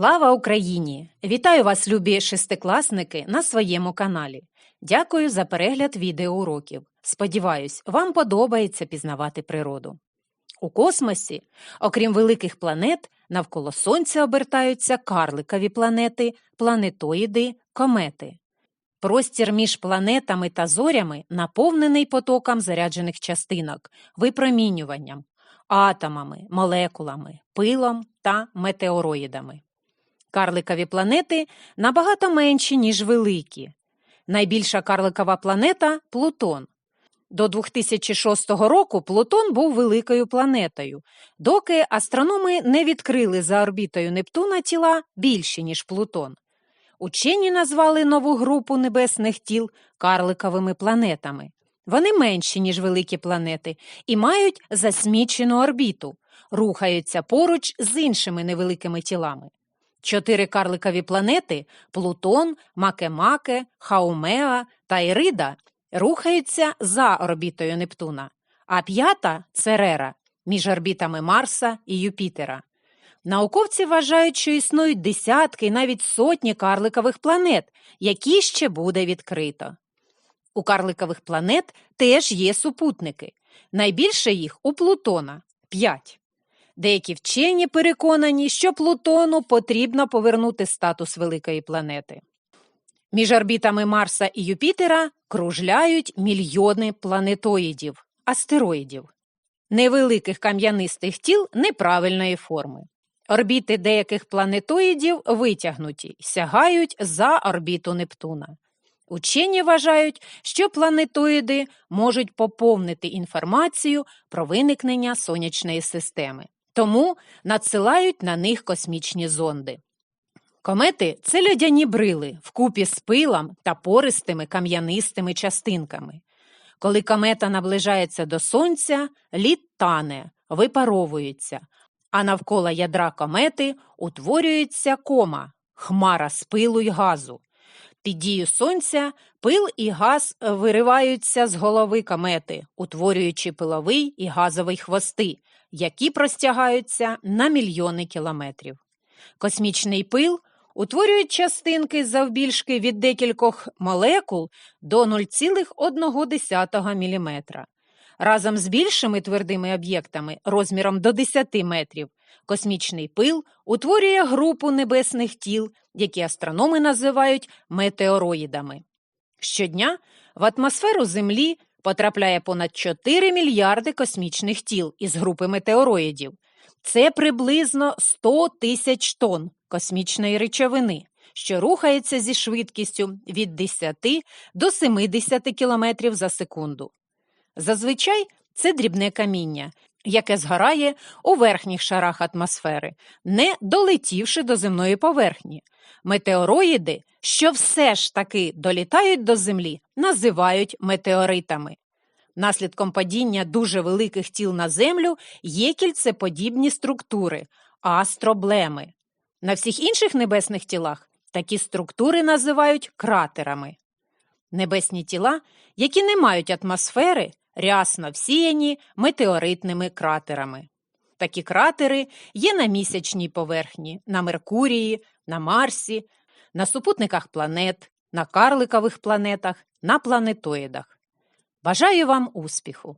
Слава Україні! Вітаю вас, любі шестикласники, на своєму каналі. Дякую за перегляд відеоуроків. Сподіваюсь, вам подобається пізнавати природу. У космосі, окрім великих планет, навколо Сонця обертаються карликові планети, планетоїди, комети. Простір між планетами та зорями наповнений потоком заряджених частинок, випромінюванням, атомами, молекулами, пилом та метеороїдами. Карликові планети набагато менші, ніж великі. Найбільша карликова планета Плутон. До 2006 року Плутон був великою планетою, доки астрономи не відкрили за орбітою Нептуна тіла більші, ніж Плутон. Учені назвали нову групу небесних тіл карликовими планетами. Вони менші, ніж великі планети, і мають засмічену орбіту, рухаються поруч з іншими невеликими тілами. Чотири карликові планети Плутон, Макемаке, Хаумеа та Ірида рухаються за орбітою Нептуна, а п'ята Церера між орбітами Марса і Юпітера. Науковці вважають, що існують десятки, і навіть сотні карликових планет, які ще буде відкрито. У карликових планет теж є супутники. Найбільше їх у Плутона п'ять. Деякі вчені переконані, що Плутону потрібно повернути статус великої планети. Між орбітами Марса і Юпітера кружляють мільйони планетоїдів, астероїдів, невеликих кам'янистих тіл неправильної форми. Орбіти деяких планетоїдів витягнуті, сягають за орбіту Нептуна. Учені вважають, що планетоїди можуть поповнити інформацію про виникнення сонячної системи, тому надсилають на них космічні зонди. Комети це льодяні брили вкупі з пилом та пористими кам'янистими частинками. Коли комета наближається до сонця, лід тане, випаровується, а навколо ядра комети утворюється кома, хмара з пилу й газу. Під дію сонця пил і газ вириваються з голови комети, утворюючи пиловий і газовий хвости, які простягаються на мільйони кілометрів. Космічний пил утворюють частинки завбільшки від декількох молекул до 0,1 мм. Разом з більшими твердими об'єктами розміром до 10 метрів космічний пил утворює групу небесних тіл, які астрономи називають метеороїдами. Щодня в атмосферу Землі потрапляє понад 4 мільярди космічних тіл із групи метеороїдів. Це приблизно 100 тисяч тонн космічної речовини, що рухається зі швидкістю від 10 до 70 км за секунду. Зазвичай це дрібне каміння, яке згорає у верхніх шарах атмосфери, не долетівши до земної поверхні. Метеороїди, що все ж таки долітають до Землі, називають метеоритами. Наслідком падіння дуже великих тіл на Землю є кільцеподібні структури астроблеми. На всіх інших небесних тілах такі структури називають кратерами. Небесні тіла, які не мають атмосфери, рясно всіяні метеоритними кратерами. Такі кратери є на місячній поверхні, на Меркурії, на Марсі, на супутниках планет, на карликових планетах, на планетоїдах. Бажаю вам успіху!